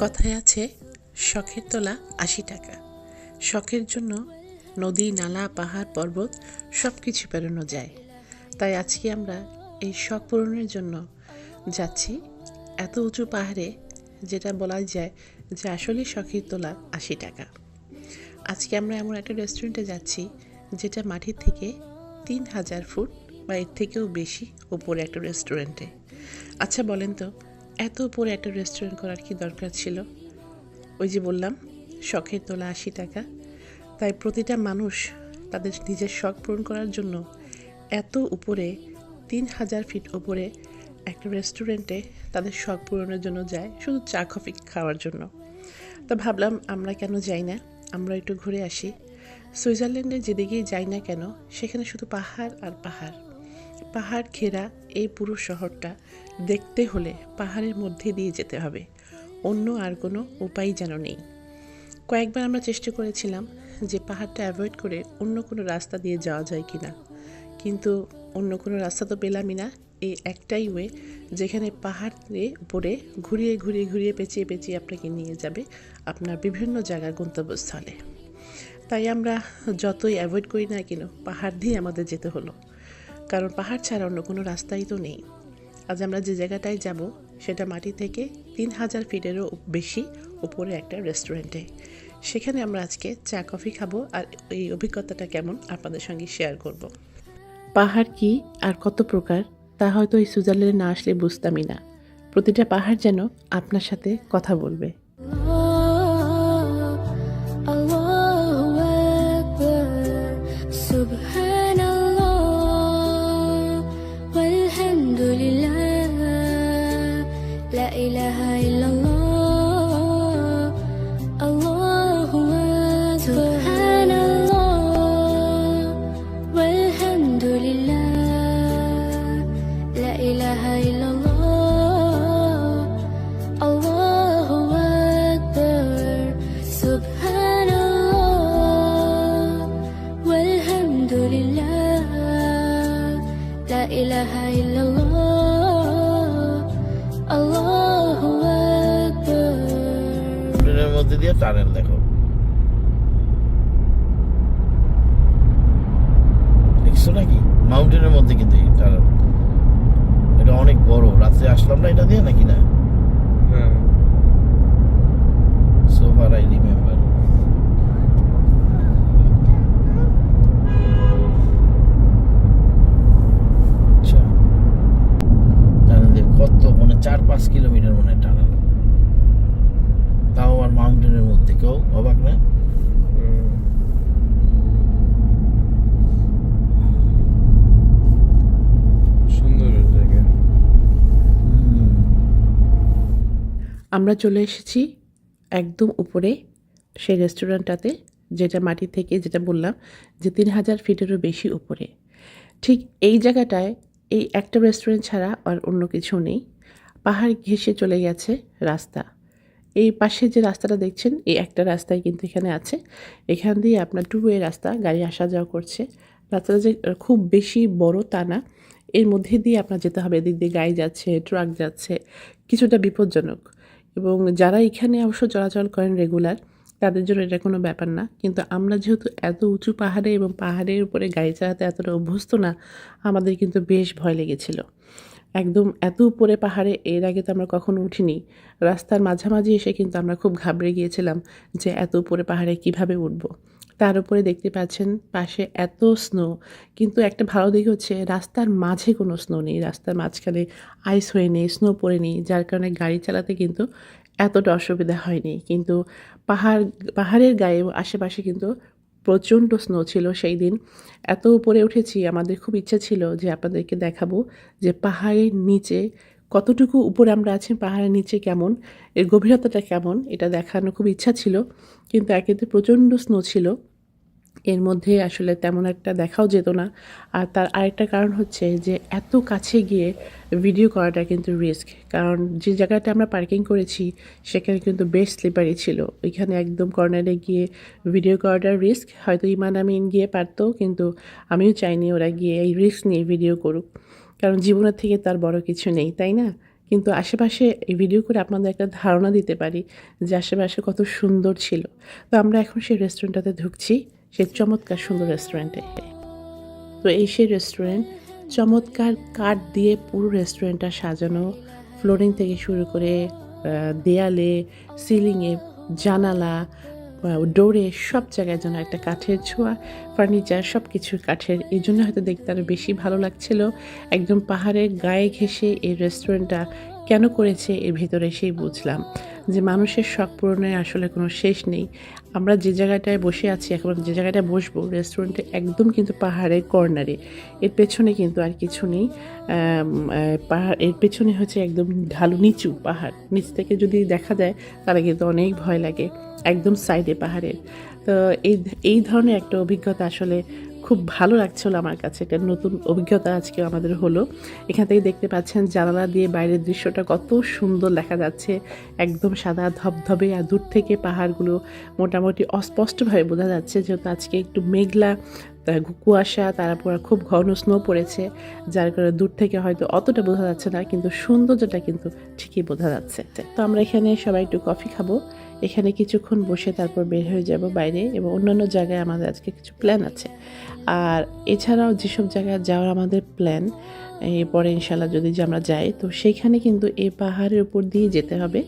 কথায় আছে, শখের তোলা আশি টাকা। শখের জন্য নদী, নালা, পাহাড়, পর্বত সব কিছু পেরোনো যায়। তাই আজকে আমরা এই শখ পূরণের জন্য যাচ্ছি। এত উঁচু পাহাড়ে, যেটা বলা যায় যে আসলে শখের তোলা আশি টাকা। আজকে আমরা এমন একটা রেস্টুরেন্টে যাচ্ছি, যেটা মাটির থেকে তিন হাজার ফুট বা এর থেকেও বেশি উপরে একটা রেস্টুরেন্টে আচ্ছা বলেন তো, এত উপরে একটা রেস্টুরেন্ট করার কি দরকার ছিল? ওই যে বললাম, শখের তোলা আশি টাকা। তাই প্রতিটা মানুষ তাদের নিজের শখ পূরণ করার জন্য এত উপরে, তিন হাজার ফিট উপরে একটা রেস্টুরেন্টে তাদের শখ পূরণের জন্য যায়, শুধু চা, কফি খাওয়ার জন্য। তো ভাবলাম, আমরা কেন যাই না? আমরা একটু ঘুরে আসি। সুইজারল্যান্ডে যেদিকেই যাই না কেন, সেখানে শুধু পাহাড় আর পাহাড়। পাহাড়, ঘেরা, এই পুরো শহরটা দেখতে হলে পাহাড়ের মধ্যে দিয়ে যেতে হবে। অন্য আর কোনো উপায় যেন নেই। কয়েকবার আমরা চেষ্টা করেছিলাম যে পাহাড়টা অ্যাভয়েড করে অন্য কোনো রাস্তা দিয়ে যাওয়া যায় কি না কিন্তু অন্য কোনো রাস্তা তো পেলামই না। এই একটাই ওয়ে যেখানে পাহাড়ে উপরে ঘুরিয়ে ঘুরিয়ে ঘুরিয়ে পেঁচিয়ে পেঁচিয়ে আপনাকে নিয়ে যাবে আপনার বিভিন্ন জায়গার গন্তব্যস্থলে। তাই আমরা যতই অ্যাভয়েড করি না কেন, পাহাড় দিয়ে আমাদের যেতে হলো। কারণ পাহাড় ছাড়া অন্য কোনো রাস্তাই তো নেই। আজ আমরা যে জায়গাটায় যাব, সেটা মাটি থেকে তিন হাজার ফিটেরও বেশি উপরে একটা রেস্টুরেন্টে সেখানে আমরা আজকে চা, কফি খাব আর এই অভিজ্ঞতাটা কেমন, আপনাদের সঙ্গে শেয়ার করব। পাহাড় কি আর কত প্রকার, তা হয়তো এই সুইজারল্যান্ডে না আসলে বুঝতামই না। প্রতিটা পাহাড় যেন আপনার সাথে কথা বলবে। ইলাহা ইল্লাল্লাহ আল্লাহু আকবার ট্রেনের মধ্যে দিয়ে টানেল দেখো। দেখছ নাকি? মাউন্টেনের মধ্যে কিন্তু এটা অনেক বড়। রাত্রে আসলাম না এটা দিয়ে নাকি না? আমরা চলে এসেছি একদম উপরে সেই রেস্টুরেন্টটাতে, যেটা মাটি থেকে, যেটা বললাম যে তিন হাজার ফিটেরও বেশি উপরে। ঠিক এই জায়গাটায় এই একটা রেস্টুরেন্ট ছাড়া আর অন্য কিছু নেই। পাহাড় ঘেঁষে চলে গেছে রাস্তা। এই পাশে যে রাস্তাটা দেখছেন, এই একটা রাস্তায় কিন্তু এখানে আছে। এখান দিয়ে আপনার টু ওয়ে রাস্তা, গাড়ি আসা যাওয়া করছে। রাস্তাটা যে খুব বেশি বড় তা না। এর মধ্যে দিয়ে আপনার যেতে হবে। এদিক দিয়ে গাড়ি যাচ্ছে ট্রাক যাচ্ছে। কিছুটা বিপজ্জনক। এবং যারা এখানে অবশ্য চলাচল করেন রেগুলার তাদের জন্য এটা কোনো ব্যাপার না। কিন্তু আমরা যেহেতু এত উঁচু পাহাড়ে এবং পাহাড়ের উপরে গাড়ি চালাতে এতটা অভ্যস্ত না, আমাদের কিন্তু বেশ ভয় লেগেছিল। একদম এত উপরে পাহাড়ে, এর আগে তো আমরা কখনো উঠিনি। রাস্তার মাঝামাঝি এসে কিন্তু আমরা খুব ঘাবড়ে গিয়েছিলাম যে এত উপরে পাহাড়ে কীভাবে উঠব। তার উপরে দেখতে পাচ্ছেন পাশে এত স্নো কিন্তু একটা ভালো দিক হচ্ছে রাস্তার মাঝে কোনো স্নো নেই। রাস্তার মাঝখানে আইস হয়ে নেই স্নো পড়ে নেই, যার কারণে গাড়ি চালাতে কিন্তু এতটা অসুবিধা হয়নি। কিন্তু পাহাড়, পাহাড়ের গায়ে আশেপাশে কিন্তু প্রচণ্ড স্নো ছিল সেই দিন। এত উপরে উঠেছি, আমাদের খুব ইচ্ছা ছিল যে আপনাদেরকে দেখাবো যে পাহাড়ের নিচে কতটুকু উপরে আমরা আছি, পাহাড়ের নিচে কেমন, এর গভীরতাটা কেমন, এটা দেখানো খুব ইচ্ছা ছিল। কিন্তু একেতে প্রচণ্ড স্নো ছিল। এর মধ্যে আসলে তেমন একটা দেখাও যেত না। আর তার আরেকটা কারণ হচ্ছে যে, এত কাছে গিয়ে ভিডিও করাটা কিন্তু রিস্ক কারণ যে জায়গাটা আমরা পার্কিং করেছি, সেখানে কিন্তু বেশ স্লিপারি ছিল। ওইখানে একদম কর্নারে গিয়ে ভিডিও করাটা রিস্ক হয়তো ইমান আমিন গিয়ে পারতো, কিন্তু আমিও চাইনি ওরা গিয়ে এই রিস্ক নিয়ে ভিডিও করুক। কারণ জীবনের থেকে তার বড় কিছু নেই, তাই না? কিন্তু আশেপাশে এই ভিডিও করে আপনাদের একটা ধারণা দিতে পারি যে, আশেপাশে কত সুন্দর ছিল। তো আমরা এখন সেই রেস্টুরেন্টটাতে ঢুকছি। সেই চমৎকার সুন্দর রেস্টুরেন্টে তো এই সেই রেস্টুরেন্ট চমৎকার কাঠ দিয়ে পুরো রেস্টুরেন্টটা সাজানো ফ্লোরিং থেকে শুরু করে দেয়ালে সিলিংয়ে জানালা ডোরে সব জায়গায় যেন একটা কাঠের ছোঁয়া ফার্নিচার সব কিছু কাঠের। এই জন্য হয়তো দেখতে আরও বেশি ভালো লাগছিল। একদম পাহাড়ের গায়ে ঘেঁষে এই রেস্টুরেন্টটা কেন করেছে এর ভেতরে সেই বুঝলাম যে মানুষের শখ পূরণের আসলে কোনো শেষ নেই। আমরা যে জায়গাটায় বসে আছি, এখন যে জায়গাটায় বসবো রেস্টুরেন্টে একদম কিন্তু পাহাড়ের কর্নারে এর পেছনে কিন্তু আর কিছু নেই। পাহাড়, এর পেছনে হচ্ছে একদম ঢালু নিচু পাহাড়। নিচ থেকে যদি দেখা যায়, তাহলে কিন্তু অনেক ভয় লাগে। একদম সাইডে পাহাড়ের। তো এই এই ধরনের একটা অভিজ্ঞতা আসলে খুব ভালো লাগছিল আমার কাছে। একটা নতুন অভিজ্ঞতা আজকে আমাদের হলো। এখান থেকে দেখতে পাচ্ছেন জানালা দিয়ে বাইরের দৃশ্যটা কত সুন্দর দেখা যাচ্ছে। একদম সাদা ধবধবে আর দূর থেকে পাহাড়গুলো মোটামুটি অস্পষ্টভাবে বোঝা যাচ্ছে যেহেতু আজকে একটু মেঘলা কুয়াশা, তারপর খুব ঘন স্নো পড়েছে, যার কারণে দূর থেকে হয়তো অতটা বোঝা যাচ্ছে না, কিন্তু সৌন্দর্যটা কিন্তু ঠিকই বোঝা যাচ্ছে। তো আমরা এখানে সবাই একটু কফি খাব। এখানে কিছুক্ষণ বসে তারপর বের হয়ে যাব বাইরে এবং অন্যান্য জায়গায় আমাদের আজকে কিছু প্ল্যান আছে। আর এছাড়াও যেসব জায়গায় যাওয়ার আমাদের প্ল্যান এরপরে ইনশাল্লাহ যদি যে আমরা যাই, তো সেইখানে কিন্তু এই পাহাড়ের উপর দিয়ে যেতে হবে।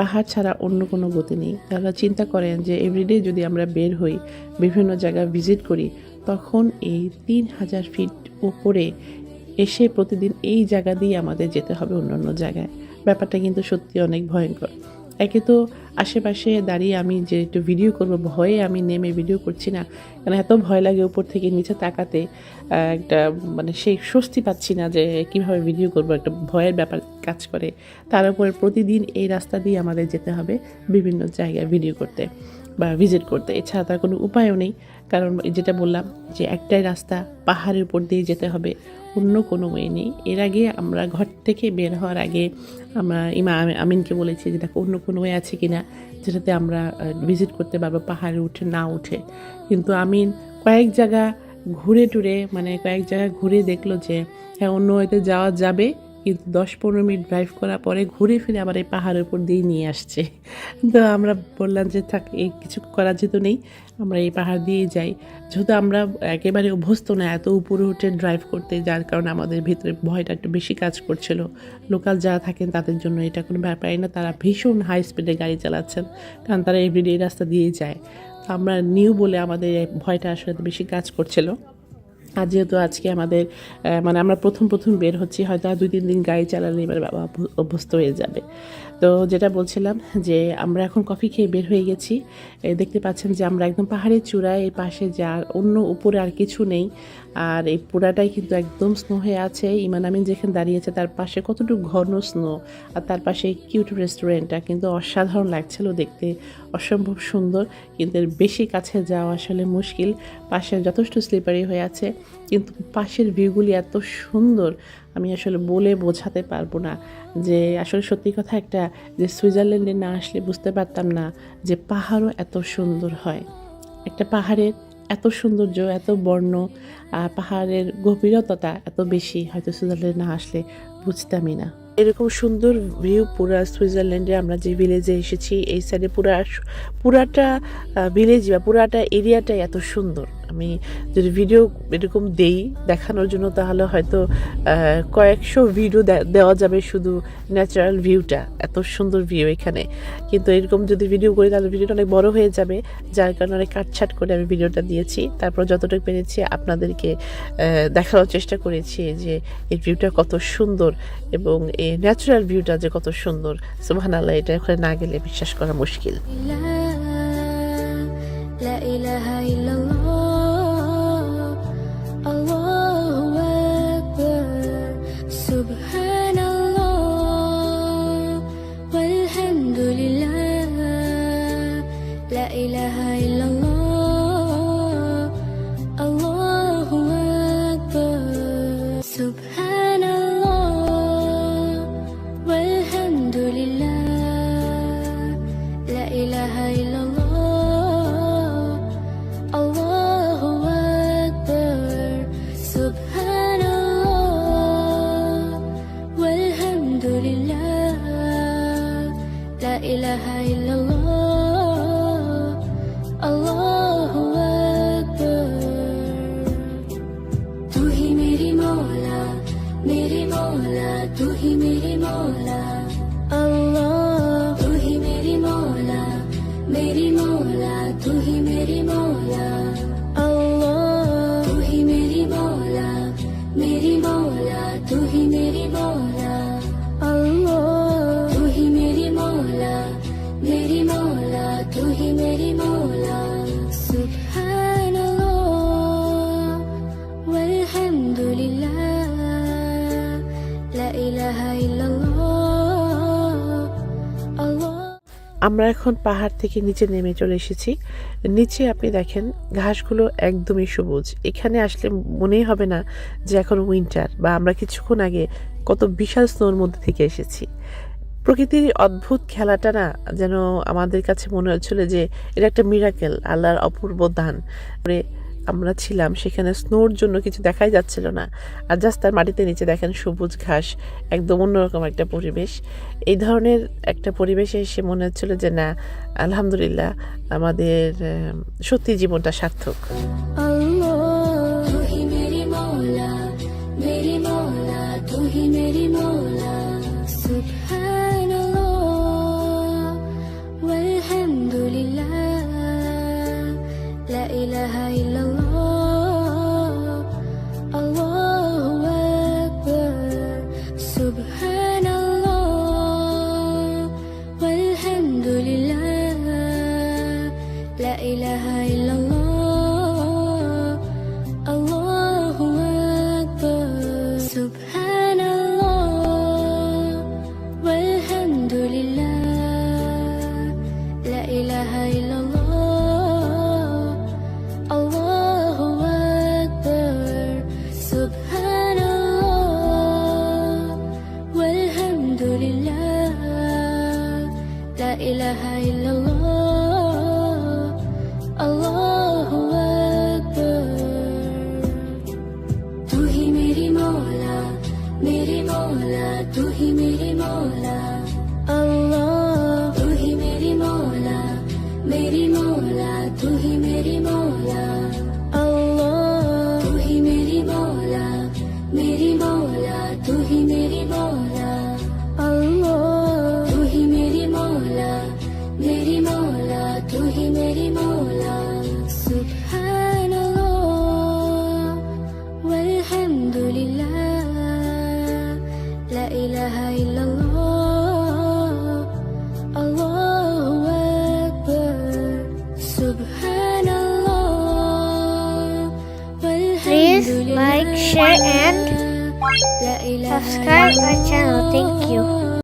পাহাড় ছাড়া অন্য কোনো গতি নেই। তারা চিন্তা করেন যে এভরিডে যদি আমরা বের হই, বিভিন্ন জায়গা ভিজিট করি, তখন এই তিন হাজার ফিট উপরে এসে প্রতিদিন এই জায়গা দিয়ে আমাদের যেতে হবে অন্য অন্য জায়গায়। ব্যাপারটা কিন্তু সত্যি অনেক ভয়ঙ্কর। একে তো আশেপাশে দাঁড়িয়ে আমি যে একটু ভিডিও করব, ভয়ে আমি নেমে ভিডিও করছি না। কারণ এত ভয় লাগে উপর থেকে নিচে তাকাতে একটা মানে সেই স্বস্তি পাচ্ছি না যে কীভাবে ভিডিও করব, একটা ভয়ের ব্যাপার কাজ করে। তার উপরে প্রতিদিন এই রাস্তা দিয়ে আমাদের যেতে হবে বিভিন্ন জায়গায় ভিডিও করতে বা ভিজিট করতে। এছাড়া তার কোনো উপায়ও নেই। কারণ যেটা বললাম যে একটাই রাস্তা, পাহাড়ের উপর দিয়ে যেতে হবে, অন্য কোনো ওয়ে নেই। এর আগে আমরা ঘর থেকে বের হওয়ার আগে ইমা আমিনকে বলেছি যে, দেখো, অন্য কোনো ওয়ে আছে কিনা যেটাতে আমরা ভিজিট করতে পারব পাহাড়ে উঠে, না উঠে। কিন্তু আমিন কয়েক জায়গা ঘুরে টুরে মানে কয়েক জায়গা ঘুরে দেখল যে হ্যাঁ অন্য ওয়েতে যাওয়া যাবে। কিন্তু দশ পনেরো মিনিট ড্রাইভ করার পরে ঘুরে ফিরে আবার এই পাহাড়ের উপর দিয়ে নিয়ে আসছে। তো আমরা বললাম যে, থাক, এই কিছু করা যেত নেই, আমরা এই পাহাড় দিয়ে যাই। যেহেতু আমরা একেবারে অভ্যস্ত না এত উপরে উঠে ড্রাইভ করতে, যার কারণে আমাদের ভিতরে ভয়টা একটু বেশি কাজ করছিল। লোকাল যারা থাকেন তাদের জন্য এটা কোনো ব্যাপারই না, তারা ভীষণ হাই স্পিডে গাড়ি চালাচ্ছেন, কারণ তারা এভরিডে রাস্তা দিয়েই যায়। আমরা নিউ বলে আমাদের ভয়টা আসলে বেশি কাজ করছিল। আর যেহেতু আজকে আমাদের মানে আমরা প্রথম প্রথম বের হচ্ছি, হয়তো দুই তিন দিন গাড়ি চালালে এবার বাবা অভ্যস্ত হয়ে যাবে। তো যেটা বলছিলাম যে আমরা এখন কফি খেয়ে বের হয়ে গেছি। দেখতে পাচ্ছেন যে আমরা একদম পাহাড়ের চূড়ায়, এই পাশে যা অন্য উপরে আর কিছু নেই। আর এই পুরাটাই কিন্তু একদম স্নো হয়ে আছে। ইমান আমিন যেখানে দাঁড়িয়েছে তার পাশে কতটুকু ঘন স্নো, আর তার পাশে কিউট রেস্টুরেন্টটা কিন্তু অসাধারণ লাগছিল দেখতে, অসম্ভব সুন্দর। কিন্তু এর বেশি কাছে যাওয়া আসলে মুশকিল। পাশে যথেষ্ট স্লিপারি হয়ে আছে, কিন্তু পাশের ভিউগুলি এত সুন্দর, আমি আসলে বলে বোঝাতে পারব না। যে আসলে সত্যি কথা একটা যে সুইজারল্যান্ডে না আসলে বুঝতে পারতাম না যে পাহাড়ও এত সুন্দর হয়। একটা পাহাড়ের এত সৌন্দর্য, এত বর্ণ পাহাড়ের গভীরতা এত বেশি, হয়তো সুইজারল্যান্ডে না আসলে বুঝতামই না। এরকম সুন্দর ভিউ পুরা সুইজারল্যান্ডে আমরা যে ভিলেজে এসেছি, এই সাইডে পুরা পুরাটা ভিলেজ বা পুরাটা এরিয়াটাই এত সুন্দর। আমি যদি ভিডিও এরকম দেই দেখানোর জন্য, তাহলে হয়তো কয়েকশো ভিডিও দেওয়া যাবে শুধু ন্যাচারাল ভিউটা এত সুন্দর ভিউ এখানে। কিন্তু এরকম যদি ভিডিও করি, তাহলে ভিডিওটা অনেক বড় হয়ে যাবে, যার কারণে অনেক কাটছাট করে আমি ভিডিওটা দিয়েছি। তারপর যতটুকু পেরেছি আপনাদেরকে দেখানোর চেষ্টা করেছি যে এই ভিউটা কত সুন্দর এবং এই ন্যাচারাল ভিউটা যে কত সুন্দর। সুবহান আল্লাহ এটা ওখানে না গেলে বিশ্বাস করা মুশকিল। मेरी मौला तू ही मेरी मौला अल्लाह तू ही मेरी मौला मेरी मौला तू ही मेरी मौला আমরা এখন পাহাড় থেকে নিচে নেমে চলে এসেছি। নিচে আপনি দেখেন, ঘাসগুলো একদমই সবুজ। এখানে আসলে মনেই হবে না যে এখন উইন্টার বা আমরা কিছুক্ষণ আগে কত বিশাল স্নোর মধ্যে থেকে এসেছি। প্রকৃতির অদ্ভুত খেলাটা না যেন আমাদের কাছে মনে হচ্ছিল যে এটা একটা মিরাকেল আল্লাহর অপূর্ব দান। আমরা ছিলাম, সেখানে স্নোর জন্য কিছু দেখাই যাচ্ছিল না। আর জাস্ট তার মাটিতে নিচে দেখেন সবুজ ঘাস, একদম অন্যরকম একটা পরিবেশ। এই ধরনের একটা পরিবেশে এসে মনে হচ্ছিল যে, না, আলহামদুলিল্লাহ, আমাদের সত্যি জীবনটা সার্থক। والحمد لله لا والحمد لله لا إله إلا الله الله أكبر سبحان الله والحمد لله لا إله إلا الله الله أكبر तू ही मेरी मौला मेरी मौला तू ही मेरी मौला अल्लाह तू ही मेरी मौला मेरी